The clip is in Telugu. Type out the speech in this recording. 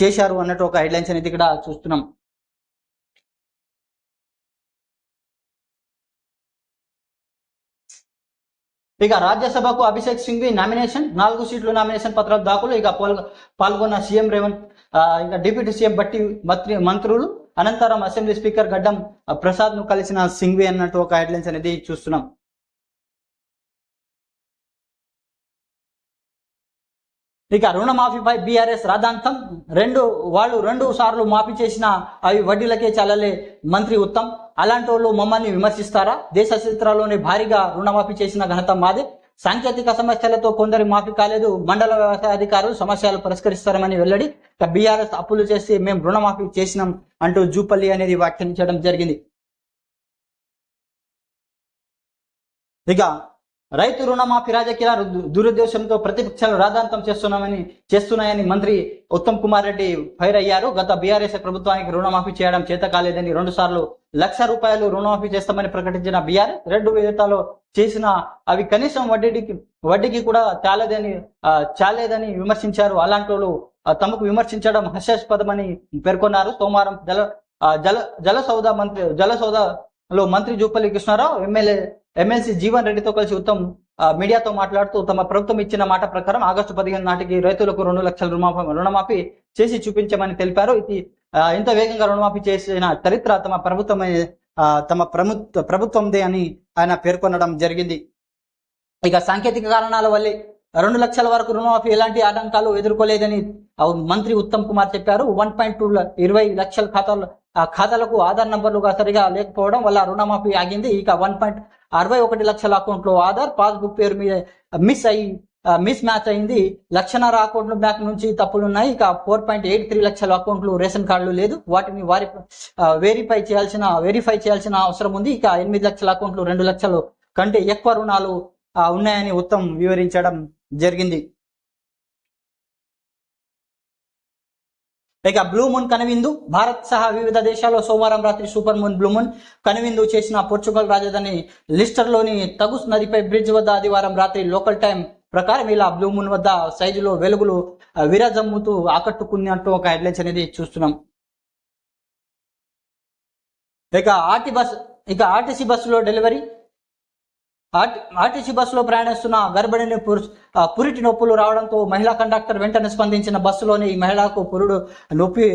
చేశారు అన్నట్టు ఒక హెడ్లైన్స్ అనేది ఇక్కడ చూస్తున్నాం. ఇక రాజ్యసభకు అభిషేక్ సింఘ్వి నామినేషన్ నాలుగు సీట్లు నామినేషన్ పత్రాలు దాఖలు. ఇక పాల్గొ పాల్గొన్న సీఎం రేవంత్ ఇంకా డిప్యూటీ సీఎం బట్టి మంత్రి మంత్రులు అనంతరం అసెంబ్లీ స్పీకర్ గడ్డం ప్రసాద్ను కలిసిన సింఘ్వి అన్నట్టు ఒక హెడ్లైన్స్ అనేది చూస్తున్నాం. ఇక రుణమాఫీపై బీఆర్ఎస్ రాధాంతం రెండు వాళ్ళు రెండు సార్లు మాఫీ చేసిన అవి వడ్డీలకే చల్లలే మంత్రి ఉత్తమ్. అలాంటి వాళ్ళు మమ్మల్ని విమర్శిస్తారా? దేశ చరిత్రలోనే భారీగా రుణమాఫీ చేసిన ఘనత మాదే. సాంకేతిక సమస్యలతో కొందరి మాఫీ కాలేదు. మండల వ్యవసాయ అధికారులు సమస్యలు పరిష్కరిస్తారని వెల్లడి. బీఆర్ఎస్ అప్పులు చేసి మేము రుణమాఫీ చేసినాం అంటూ జూపల్లి అనేది వ్యాఖ్యానించడం జరిగింది. ఇక రైతు రుణమాఫీ రాజకీయ దురుద్దేశంతో ప్రతిపక్షాలు రాధాంతం చేస్తున్నామని చేస్తున్నాయని మంత్రి ఉత్తమ్ కుమార్ రెడ్డి ఫైర్ అయ్యారు. గత బీఆర్ఎస్ ప్రభుత్వానికి రుణమాఫీ చేయడం చేత కాలేదని రెండు సార్లు లక్ష రూపాయలు రుణమాఫీ చేస్తామని ప్రకటించిన బీఆర్ రెండు విడతలో చేసిన అవి కనీసం వడ్డీకి వడ్డీకి కూడా చాలేదని చాలేదని విమర్శించారు. అలాంటి వాళ్ళు తమకు విమర్శించడం హాస్యాస్పదమని పేర్కొన్నారు. సోమవారం జల జల జల సౌద మంత్రి జల సౌదలో మంత్రి జూపల్లి కృష్ణారావు ఎమ్మెల్యే ఎమ్మెల్సీ జీవన్ రెడ్డితో కలిసి ఉత్తమ్ మీడియాతో మాట్లాడుతూ తమ ప్రభుత్వం ఇచ్చిన మాట ప్రకారం ఆగస్టు పదిహేను నాటికి రైతులకు రెండు లక్షల రుణమాఫీ రుణమాఫీ చేసి చూపించమని తెలిపారు. ఇది ఇంత వేగంగా రుణమాఫీ చేసిన చరిత్ర తమ ప్రభుత్వమే తమ ప్రభుత్వ ప్రభుత్వందే అని ఆయన పేర్కొనడం జరిగింది. ఇక సాంకేతిక కారణాల వల్లే రెండు లక్షల వరకు రుణమాఫీ ఎలాంటి ఆటంకాలు ఎదుర్కోలేదని మంత్రి ఉత్తమ్ కుమార్ చెప్పారు. వన్ పాయింట్ టూ ఇరవై లక్షల ఖాతాలు ఆ ఖాతాలకు ఆధార్ నంబర్లుగా సరిగా లేకపోవడం వల్ల రుణమాఫీ ఆగింది. ఇక వన్ పాయింట్ అరవై ఒకటి లక్షల అకౌంట్లో ఆధార్ పాస్బుక్ పేరు మీద మిస్ అయ్యి మిస్ మ్యాచ్ అయింది. లక్షన్నర అకౌంట్లు బ్యాంక్ నుంచి తప్పులు ఉన్నాయి. ఇక ఫోర్ పాయింట్ ఎయిట్ త్రీ లక్షల అకౌంట్లు రేషన్ కార్డులు లేదు. వాటిని వారి వెరిఫై చేయాల్సిన వెరిఫై చేయాల్సిన అవసరం ఉంది. ఇక ఎనిమిది లక్షల అకౌంట్లు రెండు లక్షలు కంటే ఎక్కువ రుణాలు ఉన్నాయని ఉత్తమ్ వివరించడం జరిగింది. ఇక బ్లూ మూన్ కనువిందు. భారత్ సహా వివిధ దేశాల్లో సోమవారం రాత్రి సూపర్ మూన్ బ్లూ మూన్. కనువిందు చేసిన పోర్చుగల్ రాజధాని లిస్టర్లోని తగుస్ నదిపై బ్రిడ్జ్ వద్ద ఆదివారం రాత్రి లోకల్ టైం ప్రకారం ఇలా బ్లూ మూన్ వద్ద సైజులో వెలుగులు విరాజమ్ముతూ ఆకట్టుకుంది ఆకట్టుకున్నట్టు ఒక హెడ్లైన్స్ అనేది చూస్తున్నాం. ఇక ఆర్టీ బస్ ఇక ఆర్టీసీ బస్సులో డెలివరీ. ఆర్టీసీ బస్సులో ప్రయాణిస్తున్న గర్భిణిని ఆ, పురిటి నొప్పులు రావడంతో మహిళా కండక్టర్ వెంటనే స్పందించిన బస్సులోని ఈ మహిళకు పురుడు నొప్పి